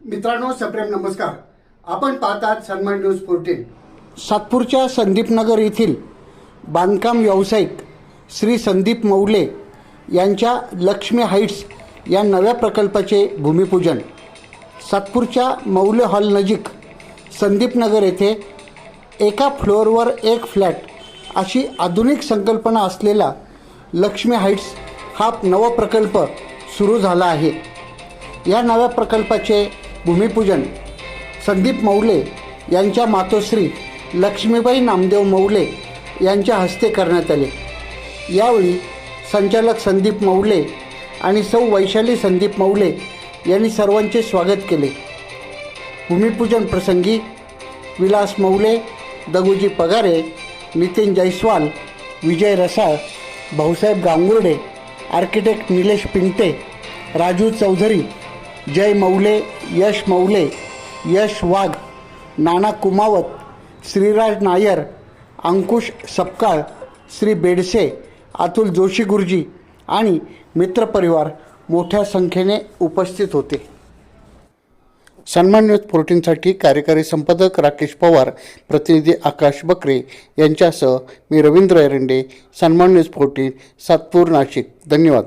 मित्रांनो सप्रेम नमस्कार. आपण पाहतात सन्मान न्यूज फोर्टीन सातपूरच्या संदीपनगर येथील बांधकाम व्यावसायिक श्री संदीप मौले यांच्या लक्ष्मी हाईट्स या नव्या प्रकल्पाचे भूमिपूजन. सातपूरच्या मौले हॉल नजीक संदीपनगर येथे एका फ्लोअरवर एक फ्लॅट अशी आधुनिक संकल्पना असलेला लक्ष्मी हाईट्स हा नवा प्रकल्प सुरू झाला आहे. या नव्या प्रकल्पाचे भूमिपूजन संदीप मौले यांच्या मातोश्री लक्ष्मीबाई नामदेव मौले यांच्या हस्ते करण्यात आले. यावेळी संचालक संदीप मौले आणि सौ वैशाली संदीप मौले यांनी सर्वांचे स्वागत केले. भूमिपूजन प्रसंगी विलास मौले दगुजी पगारे नितीन जैस्वाल विजय रसाळ भाऊसाहेब गांगुर्डे आर्किटेक्ट निलेश पिंटे राजू चौधरी जय मौले यश मौले यश वाघ नाना कुमावत श्रीराज नायर अंकुश सपकाळ श्री बेडसे अतुल जोशी गुरुजी आणि मित्रपरिवार मोठ्या संख्येने उपस्थित होते. सन्मान न्यूज फोर्टीनसाठी कार्यकारी संपादक राकेश पवार प्रतिनिधी आकाश बकरे यांच्यासह मी रवींद्र एरंडे सन्मान न्यूज फोर्टीन सातपूर नाशिक. धन्यवाद.